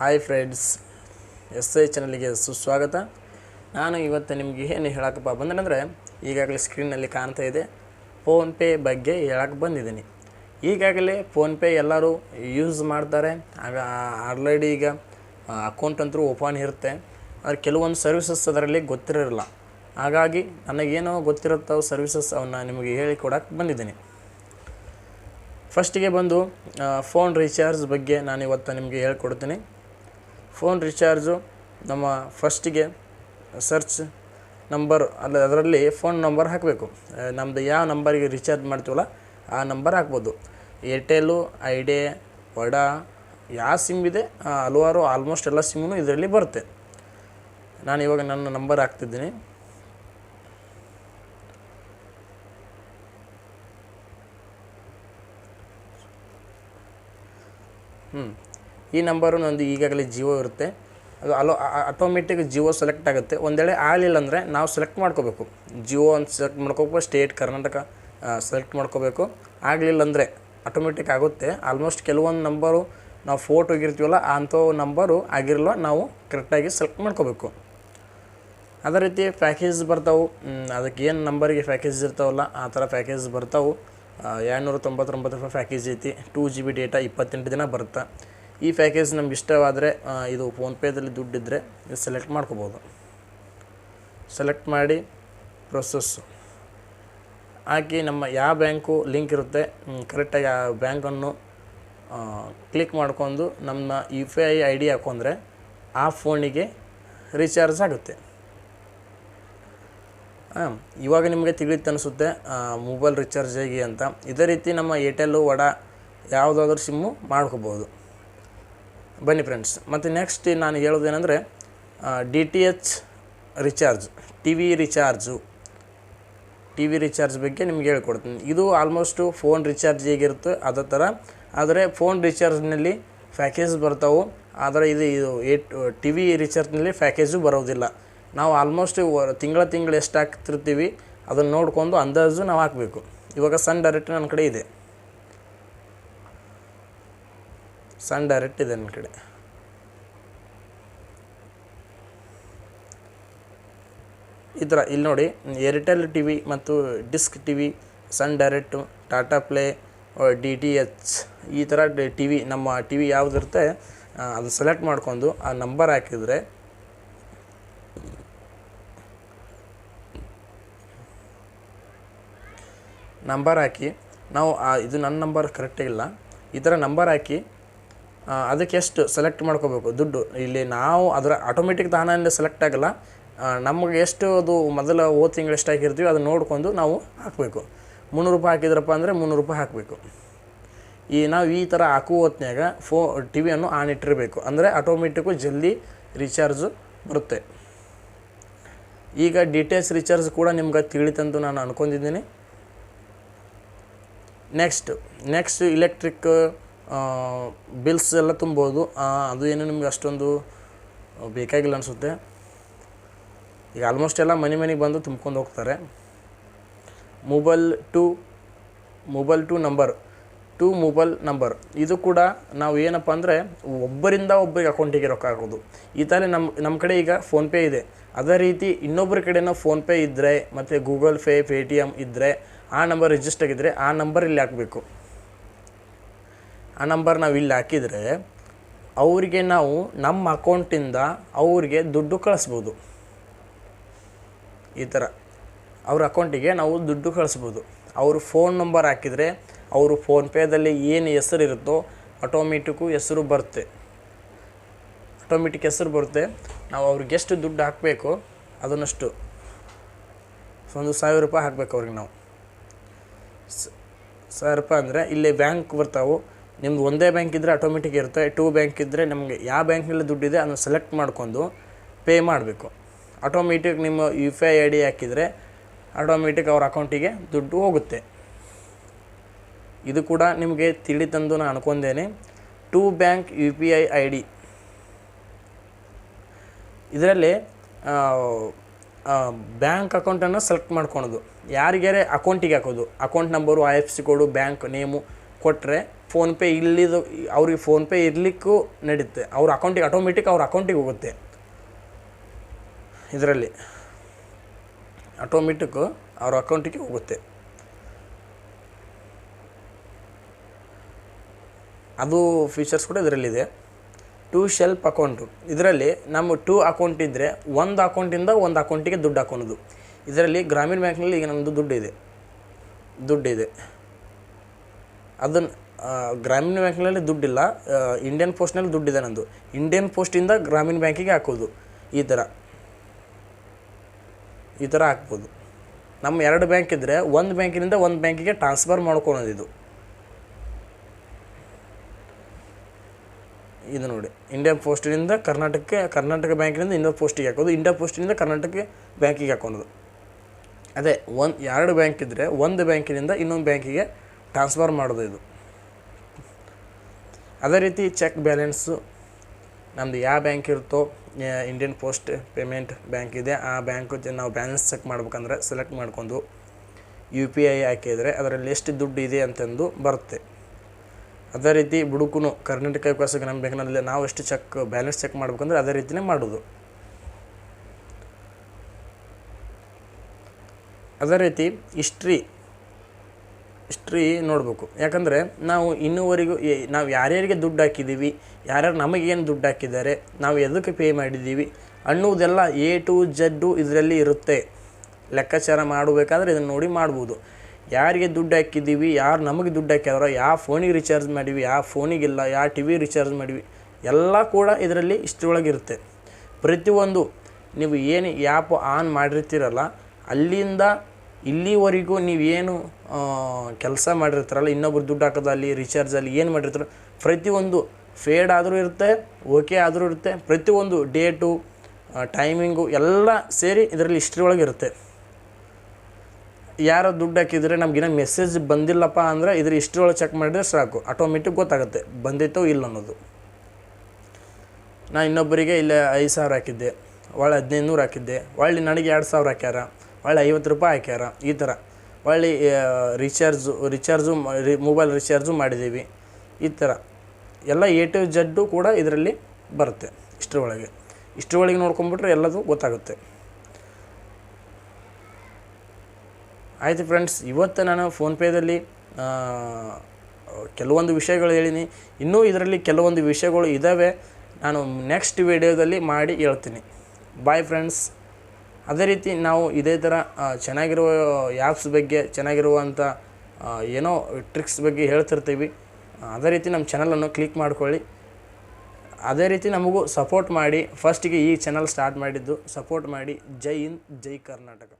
Hi friends S I ಚಾನಲ್ಗೆ ಸುಸ್ವಾಗತ. ನಾನು ಇವತ್ತು ನಿಮಗೆ ಏನು ಹೇಳಕ್ಕಪ್ಪ ಬಂದನಂದರೆ, ಈಗಾಗಲೇ ಸ್ಕ್ರೀನಲ್ಲಿ ಕಾಣ್ತಾ ಇದೆ ಫೋನ್ಪೇ ಬಗ್ಗೆ ಹೇಳಕ್ಕೆ ಬಂದಿದ್ದೀನಿ. ಈಗಾಗಲೇ ಫೋನ್ಪೇ ಎಲ್ಲರೂ ಯೂಸ್ ಮಾಡ್ತಾರೆ, ಆಗ ಆಲ್ರೆಡಿ ಈಗ ಅಕೌಂಟ್ ಅಂತೂ ಓಪನ್ ಇರುತ್ತೆ. ಆದರೆ ಕೆಲವೊಂದು ಸರ್ವಿಸಸ್ ಅದರಲ್ಲಿ ಗೊತ್ತಿರೋಲ್ಲ. ಹಾಗಾಗಿ ನನಗೇನೋ ಗೊತ್ತಿರುತ್ತೋ ಸರ್ವಿಸಸ್ ಅವನ್ನ ನಿಮಗೆ ಹೇಳಿಕೊಡಕ್ಕೆ ಬಂದಿದ್ದೀನಿ. ಫಸ್ಟಿಗೆ ಬಂದು ಫೋನ್ ರೀಚಾರ್ಜ್ ಬಗ್ಗೆ ನಾನು ಇವತ್ತು ನಿಮಗೆ ಹೇಳ್ಕೊಡ್ತೀನಿ. ಫೋನ್ ರಿಚಾರ್ಜು, ನಮ್ಮ ಫಸ್ಟಿಗೆ ಸರ್ಚ್ ನಂಬರ್ ಅಲ್ಲ ಅದರಲ್ಲಿ ಫೋನ್ ನಂಬರ್ ಹಾಕಬೇಕು. ನಮ್ಮದು ಯಾವ ನಂಬರಿಗೆ ರೀಚಾರ್ಜ್ ಮಾಡ್ತೀವಲ್ಲ ಆ ನಂಬರ್ ಹಾಕ್ಬೋದು. ಏರ್ಟೆಲ್ಲು ಐಡಿಯಾ ವಡಾ, ಯಾವ ಸಿಮ್ ಇದೆ ಹಲವಾರು, ಆಲ್ಮೋಸ್ಟ್ ಎಲ್ಲ ಸಿಮ್ಮು ಇದರಲ್ಲಿ ಬರುತ್ತೆ. ನಾನು ಇವಾಗ ನನ್ನ ನಂಬರ್ ಹಾಕ್ತಿದ್ದೀನಿ. ಈ ನಂಬರು ನಂದು ಈಗಾಗಲೇ ಜಿಯೋ ಇರುತ್ತೆ. ಅದು ಅಲೋ ಆಟೋಮೆಟಿಕ್ ಜಿಯೋ ಸೆಲೆಕ್ಟ್ ಆಗುತ್ತೆ. ಒಂದೇಳೆ ಆಗಲಿಲ್ಲ ಅಂದರೆ ನಾವು ಸೆಲೆಕ್ಟ್ ಮಾಡ್ಕೋಬೇಕು. ಜಿಯೋ ಅಂತ ಸೆಲೆಕ್ಟ್ ಮಾಡ್ಕೋಬೇಕು ಸ್ಟೇಟ್ ಕರ್ನಾಟಕ ಸೆಲೆಕ್ಟ್ ಮಾಡ್ಕೋಬೇಕು. ಆಗಲಿಲ್ಲ ಅಂದರೆ ಆಟೋಮೆಟಿಕ್ ಆಗುತ್ತೆ. ಆಲ್ಮೋಸ್ಟ್ ಕೆಲವೊಂದು ನಂಬರು ನಾವು ಫೋಟೋ ಹೋಗಿರ್ತೀವಲ್ಲ ಅಂಥ ನಂಬರು ಆಗಿರಲ್ಲ, ನಾವು ಕರೆಕ್ಟಾಗಿ ಸೆಲೆಕ್ಟ್ ಮಾಡ್ಕೋಬೇಕು. ಅದೇ ರೀತಿ ಪ್ಯಾಕೇಜ್ ಬರ್ತಾವೆ. ಅದಕ್ಕೆ ಏನು ನಂಬರಿಗೆ ಪ್ಯಾಕೇಜ್ ಇರ್ತಾವಲ್ಲ, ಆ ಥರ ಪ್ಯಾಕೇಜ್ ಬರ್ತಾವೆ. ಎರಡುನೂರ ತೊಂಬತ್ತೊಂಬತ್ತು ರೂಪಾಯಿ ಪ್ಯಾಕೇಜ್ ಐತಿ. ಟೂ ಜಿ ಬಿ ಡೇಟಾ ಇಪ್ಪತ್ತೆಂಟು ದಿನ ಬರುತ್ತೆ. ಈ ಪ್ಯಾಕೇಜ್ ನಮ್ಗೆ ಇಷ್ಟವಾದರೆ ಇದು ಫೋನ್ಪೇದಲ್ಲಿ ದುಡ್ಡಿದ್ದರೆ ಇದು ಸೆಲೆಕ್ಟ್ ಮಾಡ್ಕೋಬೋದು. ಸೆಲೆಕ್ಟ್ ಮಾಡಿ ಪ್ರೊಸೆಸ್ಸು. ಹಾಕಿ ನಮ್ಮ ಯಾವ ಬ್ಯಾಂಕು ಲಿಂಕ್ ಇರುತ್ತೆ ಕರೆಕ್ಟಾಗಿ ಆ ಬ್ಯಾಂಕನ್ನು ಕ್ಲಿಕ್ ಮಾಡ್ಕೊಂಡು ನಮ್ಮ U P I I D ಹಾಕೊಂಡ್ರೆ ಆ ಫೋನಿಗೆ ರೀಚಾರ್ಜ್ ಆಗುತ್ತೆ. ಹಾಂ, ಇವಾಗ ನಿಮಗೆ ತಿಳಿಯುತ್ತೆ ಅನಿಸುತ್ತೆ ಮೊಬೈಲ್ ರೀಚಾರ್ಜ್ ಹೇಗೆ ಅಂತ. ಇದೇ ರೀತಿ ನಮ್ಮ ಏರ್ಟೆಲ್ಲು, ವಡಾ ಯಾವುದಾದ್ರೂ ಸಿಮ್ಮು ಮಾಡ್ಕೋಬೋದು. ಬನ್ನಿ ಫ್ರೆಂಡ್ಸ್ ಮತ್ತು ನೆಕ್ಸ್ಟ್ ನಾನು ಹೇಳೋದೇನೆಂದರೆ D T H recharge T V recharge T V recharge ಬಗ್ಗೆ ನಿಮ್ಗೆ ಹೇಳ್ಕೊಡ್ತೀನಿ. ಇದು ಆಲ್ಮೋಸ್ಟು ಫೋನ್ ರಿಚಾರ್ಜ್ ಹೇಗಿರುತ್ತೆ, ಅದೇ ಥರ ಆದರೆ ಫೋನ್ ರಿಚಾರ್ಜ್ನಲ್ಲಿ ಪ್ಯಾಕೇಜ್ ಬರ್ತಾವೆ. ಆದರೆ ಇದು ಇದು ಏಟ್ ಟಿ ವಿ ರಿಚಾರ್ಜ್ನಲ್ಲಿ ಪ್ಯಾಕೇಜು ಬರೋದಿಲ್ಲ. ನಾವು ಆಲ್ಮೋಸ್ಟ್ ತಿಂಗಳ ತಿಂಗಳು ಎಷ್ಟು ಹಾಕ್ತಿರ್ತೀವಿ, ಅದನ್ನು ನೋಡ್ಕೊಂಡು ಅಂದಾಜು ನಾವು ಹಾಕಬೇಕು. ಇವಾಗ ಸನ್ ಡೈರೆಕ್ಟ್ ನನ್ನ ಕಡೆ ಇದೆ. ಸನ್ ಡೈರೆಕ್ಟ್ ಇದೆ ನನ್ನ ಕಡೆ. ಈ ಥರ ಇಲ್ಲಿ ನೋಡಿ ಏರ್ಟೆಲ್ ಟಿ ವಿ ಮತ್ತು Dish T V Sun Direct Tata Play D T H, ಈ ಥರ ಟಿ ವಿ ನಮ್ಮ ಟಿ ವಿ ಯಾವುದಿರುತ್ತೆ ಅದು ಸೆಲೆಕ್ಟ್ ಮಾಡ್ಕೊಂಡು ಆ ನಂಬರ್ ಹಾಕಿದರೆ ನಂಬರ್ ಹಾಕಿ, ನಾವು ಇದು ನನ್ನ ನಂಬರ್ ಕರೆಕ್ಟೇ ಇಲ್ಲ, ಈ ಥರ ನಂಬರ್ ಹಾಕಿ ಅದಕ್ಕೆ ಎಷ್ಟು ಸೆಲೆಕ್ಟ್ ಮಾಡ್ಕೋಬೇಕು? ದುಡ್ಡು. ಇಲ್ಲಿ ನಾವು ಅದರ ಆಟೋಮೆಟಿಕ್ ತಾನೇ ಸೆಲೆಕ್ಟ್ ಆಗಲ್ಲ. ನಮಗೆ ಎಷ್ಟು ಅದು ಮೊದಲ ಓದ್ ತಿಂಗಳು ಎಷ್ಟು ಹಾಕಿರ್ತೀವಿ ಅದನ್ನು ನೋಡ್ಕೊಂಡು ನಾವು ಹಾಕಬೇಕು. ಮುನ್ನೂರು ರೂಪಾಯಿ ಹಾಕಿದ್ರಪ್ಪ ಅಂದರೆ ಮುನ್ನೂರು ರೂಪಾಯಿ ಹಾಕಬೇಕು. ಈ ನಾವು ಈ ಥರ ಹಾಕುವ ಹೊತ್ನ್ಯಾಗ ಫೋ ಟಿ ವಿಯನ್ನು ಆನ್ ಇಟ್ಟಿರಬೇಕು. ಅಂದರೆ ಆಟೋಮೆಟಿಕ್ಕು ಜಲ್ದಿ ರೀಚಾರ್ಜು ಬರುತ್ತೆ. ಈಗ ಡಿಟೇಲ್ಸ್ ರಿಚಾರ್ಜ್ ಕೂಡ ನಿಮ್ಗೆ ತಿಳಿತಂದು ನಾನು ಅನ್ಕೊಂಡಿದ್ದೀನಿ. ನೆಕ್ಸ್ಟ್ ನೆಕ್ಸ್ಟ್ ಇಲೆಕ್ಟ್ರಿಕ್ ಬಿಲ್ಸ್ ಎಲ್ಲ ತುಂಬೋದು. ಅದು ಏನು ನಿಮ್ಗೆ ಅಷ್ಟೊಂದು ಬೇಕಾಗಿಲ್ಲ ಅನಿಸುತ್ತೆ. ಈಗ ಆಲ್ಮೋಸ್ಟ್ ಎಲ್ಲ ಮನೆ ಮನೆಗೆ ಬಂದು ತುಂಬ್ಕೊಂಡು ಹೋಗ್ತಾರೆ. Mobile to mobile to number to mobile number ಇದು ಕೂಡ ನಾವು ಏನಪ್ಪ ಅಂದರೆ ಒಬ್ಬರಿಂದ ಒಬ್ಬರಿಗೆ ಅಕೌಂಟಿಗೆ ರೊಕ್ಕ ಹಾಕೋದು. ಈ ಥರ ನಮ್ಮ ನಮ್ಮ ಕಡೆ ಈಗ ಫೋನ್ಪೇ ಇದೆ. ಅದೇ ರೀತಿ ಇನ್ನೊಬ್ಬರ ಕಡೆನೂ ಫೋನ್ಪೇ ಇದ್ದರೆ ಮತ್ತು ಗೂಗಲ್ ಪೇ ಪೇ ಇದ್ದರೆ ಆ ನಂಬರ್ ರಿಜಿಸ್ಟರ್ ಆಗಿದ್ದರೆ ಆ ನಂಬರ್ ಇಲ್ಲಿ ಹಾಕಬೇಕು. ಆ ನಂಬರ್ ನಾವು ಇಲ್ಲಿ ಹಾಕಿದರೆ ಅವರಿಗೆ ನಾವು ನಮ್ಮ ಅಕೌಂಟಿಂದ ಅವರಿಗೆ ದುಡ್ಡು ಕಳಿಸ್ಬೋದು. ಈ ಥರ ಅವ್ರ ಅಕೌಂಟಿಗೆ ನಾವು ದುಡ್ಡು ಕಳಿಸ್ಬೋದು. ಅವರು ಫೋನ್ ನಂಬರ್ ಹಾಕಿದರೆ ಅವರು ಫೋನ್ಪೇದಲ್ಲಿ ಏನು ಹೆಸರು ಇರುತ್ತೋ ಆಟೋಮೆಟಿಕ್ಕು ಹೆಸರು ಬರುತ್ತೆ. ಆಟೋಮೆಟಿಕ್ ಹೆಸರು ಬರುತ್ತೆ. ನಾವು ಅವ್ರಿಗೆ ಎಷ್ಟು ದುಡ್ಡು ಹಾಕಬೇಕು ಅದನ್ನಷ್ಟು ಒಂದು ಸಾವಿರ ರೂಪಾಯಿ ಹಾಕಬೇಕು ಅವ್ರಿಗೆ ನಾವು. ಸಾವಿರ ರೂಪಾಯಿ ಅಂದರೆ ಇಲ್ಲಿ ಬ್ಯಾಂಕ್ ಬರ್ತಾವೆ. ನಿಮ್ದು ಒಂದೇ ಬ್ಯಾಂಕ್ ಇದ್ದರೆ ಆಟೋಮೆಟಿಕ್ ಇರುತ್ತೆ ಟೂ ಬ್ಯಾಂಕ್ ಇದ್ದರೆ ನಮಗೆ ಯಾವ ಬ್ಯಾಂಕ್ನಲ್ಲಿ ದುಡ್ಡಿದೆ ಅದನ್ನು ಸೆಲೆಕ್ಟ್ ಮಾಡ್ಕೊಂಡು ಪೇ ಮಾಡಬೇಕು. ಆಟೋಮೆಟಿಕ್ ನಿಮ್ಮ U P I I D ಹಾಕಿದರೆ ಆಟೋಮೆಟಿಕ್ ಅವ್ರ ಅಕೌಂಟಿಗೆ ದುಡ್ಡು ಹೋಗುತ್ತೆ. ಇದು ಕೂಡ ನಿಮಗೆ ತಿಳಿತಂದು ನಾನು ಅನ್ಕೊಂಡೇನೆ to bank U P I I D ಇದರಲ್ಲಿ ಬ್ಯಾಂಕ್ ಅಕೌಂಟನ್ನು ಸೆಲೆಕ್ಟ್ ಮಾಡ್ಕೊಳೋದು. ಯಾರಿಗಾರೆ ಅಕೌಂಟಿಗೆ ಹಾಕೋದು account number I F C code bank name ಕೊಟ್ಟರೆ ಫೋನ್ಪೇ ಇಲ್ಲಿದು, ಅವ್ರಿಗೆ ಫೋನ್ಪೇ ಇರಲಿಕ್ಕೂ ನಡೀತೆ. ಅವ್ರ ಅಕೌಂಟಿಗೆ ಆಟೋಮೆಟಿಕ್ ಅವ್ರ ಅಕೌಂಟಿಗೆ ಹೋಗುತ್ತೆ. ಇದರಲ್ಲಿ. ಆಟೋಮೆಟಿಕ್ಕು ಅವ್ರ ಅಕೌಂಟಿಗೆ ಹೋಗುತ್ತೆ. ಅದು ಫೀಚರ್ಸ್ ಕೂಡ ಇದರಲ್ಲಿದೆ. ಟೂ ಶೆಲ್ಫ್ ಅಕೌಂಟು ಇದರಲ್ಲಿ ನಮ್ಮ ಟೂ ಅಕೌಂಟ್ ಇದ್ದರೆ ಒಂದು ಅಕೌಂಟಿಂದ ಒಂದು ಅಕೌಂಟಿಗೆ ದುಡ್ಡು ಹಾಕೊಳೋದು ಇದರಲ್ಲಿ ಗ್ರಾಮೀಣ ಬ್ಯಾಂಕ್ನಲ್ಲಿ ಈಗ ನಮ್ಮದು ದುಡ್ಡು ಇದೆ ದುಡ್ಡಿದೆ. ಅದನ್ನು ಗ್ರಾಮೀಣ ಬ್ಯಾಂಕ್ನಲ್ಲಿ ದುಡ್ಡಿಲ್ಲ. ಇಂಡಿಯನ್ ಪೋಸ್ಟ್ನಲ್ಲಿ ದುಡ್ಡಿದೆ ನಂದು. ಇಂಡಿಯನ್ ಪೋಸ್ಟಿಂದ ಗ್ರಾಮೀಣ ಬ್ಯಾಂಕಿಗೆ ಹಾಕೋದು. ಈ ಥರ ಈ ಥರ ಹಾಕ್ಬೋದು. ನಮ್ಮ ಎರಡು ಬ್ಯಾಂಕ್ ಇದ್ದರೆ ಒಂದು ಬ್ಯಾಂಕಿನಿಂದ ಒಂದು ಬ್ಯಾಂಕಿಗೆ ಟ್ರಾನ್ಸ್ಫರ್ ಮಾಡ್ಕೊಳೋದು ಇದು. ಇದು ನೋಡಿ. ಇಂಡಿಯನ್ ಪೋಸ್ಟಿನಿಂದ ಕರ್ನಾಟಕಕ್ಕೆ, ಕರ್ನಾಟಕ ಬ್ಯಾಂಕಿನಿಂದ ಇಂಡಿಯನ್ ಪೋಸ್ಟಿಗೆ ಹಾಕೋದು. ಇಂಡಿಯನ್ ಪೋಸ್ಟಿನಿಂದ ಕರ್ನಾಟಕ ಬ್ಯಾಂಕಿಗೆ ಹಾಕೋದು. ಅದೇ, ಒಂದು, ಎರಡು ಬ್ಯಾಂಕ್ ಇದ್ದರೆ ಒಂದು ಬ್ಯಾಂಕಿನಿಂದ ಇನ್ನೊಂದು ಬ್ಯಾಂಕಿಗೆ ಟ್ರಾನ್ಸ್ಫರ್ ಮಾಡೋದು ಇದು. ಅದೇ ರೀತಿ ಚೆಕ್ ಬ್ಯಾಲೆನ್ಸು ನಮ್ಮದು ಯಾವ ಬ್ಯಾಂಕ್ ಇರುತ್ತೋ ಇಂಡಿಯನ್ ಪೋಸ್ಟ್ ಪೇಮೆಂಟ್ ಬ್ಯಾಂಕ್ ಇದೆ, ಆ ಬ್ಯಾಂಕು ನಾವು ಬ್ಯಾಲೆನ್ಸ್ ಚೆಕ್ ಮಾಡ್ಬೇಕಂದ್ರೆ ಸೆಲೆಕ್ಟ್ ಮಾಡ್ಕೊಂಡು ಯು ಪಿ ಐ ಹಾಕಿದರೆ ಅದರಲ್ಲಿ ಎಷ್ಟು ದುಡ್ಡು ಇದೆ ಅಂತಂದು ಬರುತ್ತೆ. ಅದೇ ರೀತಿ ಬುಡುಕು ಕರ್ನಾಟಕ ವಿಕಾಸ ಗ್ರಾಮ ಬ್ಯಾಂಕ್ನಲ್ಲಿ ನಾವು ಎಷ್ಟು ಚೆಕ್, ಬ್ಯಾಲೆನ್ಸ್ ಚೆಕ್ ಮಾಡ್ಬೇಕಂದ್ರೆ ಅದೇ ರೀತಿಯೇ ಮಾಡೋದು. ಅದೇ ರೀತಿ ಹಿಸ್ಟ್ರಿ ಹಿಸ್ಟ್ರಿ ನೋಡಬೇಕು. ಯಾಕಂದರೆ ನಾವು ಇನ್ನೂವರೆಗೂ ನಾವು ಯಾರ್ಯಾರಿಗೆ ದುಡ್ಡು ಹಾಕಿದ್ದೀವಿ ಯಾರ್ಯಾರು ನಮಗೇನು ದುಡ್ಡು ಹಾಕಿದ್ದಾರೆ, ನಾವು ಎದಕ್ಕೆ ಪೇ ಮಾಡಿದ್ದೀವಿ ಅನ್ನುವುದೆಲ್ಲ ಎ ಟು ಜಡ್ಡು ಇದರಲ್ಲಿ ಇರುತ್ತೆ. ಲೆಕ್ಕಾಚಾರ ಮಾಡಬೇಕಾದ್ರೆ ಇದನ್ನು ನೋಡಿ ಮಾಡ್ಬೋದು. ಯಾರಿಗೆ ದುಡ್ಡು ಹಾಕಿದ್ದೀವಿ ಯಾರು ನಮಗೆ ದುಡ್ಡು ಹಾಕಿದಾರೋ ಯಾವ ಫೋನಿಗೆ ರಿಚಾರ್ಜ್ ಮಾಡೀವಿ ಯಾವ ಫೋನಿಗಿಲ್ಲ ಯಾವ ಟಿ ವಿ ರಿಚಾರ್ಜ್ ಮಾಡೀವಿ, ಎಲ್ಲ ಕೂಡ ಇದರಲ್ಲಿ ಇಷ್ಟರೊಳಗಿರುತ್ತೆ ಪ್ರತಿಯೊಂದು ನೀವು ಏನು ಆ್ಯಪ್ ಆನ್ ಮಾಡಿರ್ತೀರಲ್ಲ, ಅಲ್ಲಿಂದ ಇಲ್ಲಿವರೆಗೂ ನೀವೇನು ಕೆಲಸ ಮಾಡಿರ್ತಾರಲ್ಲ, ಇನ್ನೊಬ್ರು ದುಡ್ಡು ಹಾಕೋದಲ್ಲಿ ರಿಚಾರ್ಜಲ್ಲಿ ಏನು ಮಾಡಿರ್ತಾರೋ, ಪ್ರತಿಯೊಂದು ಫೇಡ್ ಆದರೂ ಇರುತ್ತೆ ಓಕೆ ಆದರೂ ಇರುತ್ತೆ, ಪ್ರತಿಯೊಂದು ಡೇಟು ಟೈಮಿಂಗು ಎಲ್ಲ ಸೇರಿ ಇದರಲ್ಲಿ ಹಿಸ್ಟ್ರಿ ಒಳಗೆ ಇರುತ್ತೆ. ಯಾರೋ ದುಡ್ಡು ಹಾಕಿದರೆ ನಮಗಿನ್ನ ಮೆಸೇಜ್ ಬಂದಿಲ್ಲಪ್ಪ ಅಂದರೆ ಇದ್ರ ಹಿಸ್ಟ್ರಿ ಒಳಗೆ ಚೆಕ್ ಮಾಡಿದ್ರೆ ಸಾಕು ಆಟೋಮೆಟಿಕ್ ಗೊತ್ತಾಗುತ್ತೆ, ಬಂದಿತ್ತೋ ಇಲ್ಲ ಅನ್ನೋದು. ನಾ ಇನ್ನೊಬ್ಬರಿಗೆ ಇಲ್ಲೇ ಐದು ಸಾವಿರ ಹಾಕಿದ್ದೆ, ಒಳ್ಳೆ ಹದಿನೈದು ನೂರು ಹಾಕಿದ್ದೆ, ಒಳ್ಳೆ ನನಗೆ ಎರಡು ಸಾವಿರ ಹಾಕ್ಯಾರ. ಒಳ್ಳೆ ಐವತ್ತು ರೂಪಾಯಿ ಹಾಕ್ಯಾರ, ಈ ಥರ ಒಳ್ಳೆ ರಿಚಾರ್ಜು ರಿಚಾರ್ಜು ಮೊಬೈಲ್ ರಿಚಾರ್ಜು ಮಾಡಿದ್ದೀವಿ ಈ ಥರ ಎಲ್ಲ ಎ ಟು ಜಡ್ಡು ಕೂಡ ಇದರಲ್ಲಿ ಬರುತ್ತೆ ಇಷ್ಟರ ಒಳಗೆ ಇಷ್ಟರ ಒಳಗೆ ನೋಡ್ಕೊಂಬಿಟ್ರೆ ಎಲ್ಲದು ಗೊತ್ತಾಗುತ್ತೆ. ಆಯಿತು ಫ್ರೆಂಡ್ಸ್ ಇವತ್ತು ನಾನು ಫೋನ್ಪೇದಲ್ಲಿ ಕೆಲವೊಂದು ವಿಷಯಗಳು ಹೇಳಿನಿ. ಇನ್ನೂ ಇದರಲ್ಲಿ ಕೆಲವೊಂದು ವಿಷಯಗಳು ಇದ್ದಾವೆ ನಾನು ನೆಕ್ಸ್ಟ್ ವಿಡಿಯೋದಲ್ಲಿ ಮಾಡಿ ಹೇಳ್ತೀನಿ. ಬಾಯ್ ಫ್ರೆಂಡ್ಸ್ ಅದೇ ರೀತಿ ನಾವು ಇದೇ ಥರ ಚೆನ್ನಾಗಿರುವ ಆ್ಯಪ್ಸ್ ಬಗ್ಗೆ, ಚೆನ್ನಾಗಿರುವಂಥ ಏನೋ ಟ್ರಿಕ್ಸ್ ಬಗ್ಗೆ ಹೇಳ್ತಿರ್ತೀವಿ. ಅದೇ ರೀತಿ ನಮ್ಮ ಚಾನಲನ್ನು ಕ್ಲಿಕ್ ಮಾಡ್ಕೊಳ್ಳಿ. ಅದೇ ರೀತಿ ನಮಗೂ ಸಪೋರ್ಟ್ ಮಾಡಿ. ಫಸ್ಟಿಗೆ ಈ ಚಾನಲ್ ಸ್ಟಾರ್ಟ್ ಮಾಡಿದ್ದು ಸಪೋರ್ಟ್ ಮಾಡಿ. ಜೈ ಹಿಂದ್, ಜೈ ಕರ್ನಾಟಕ.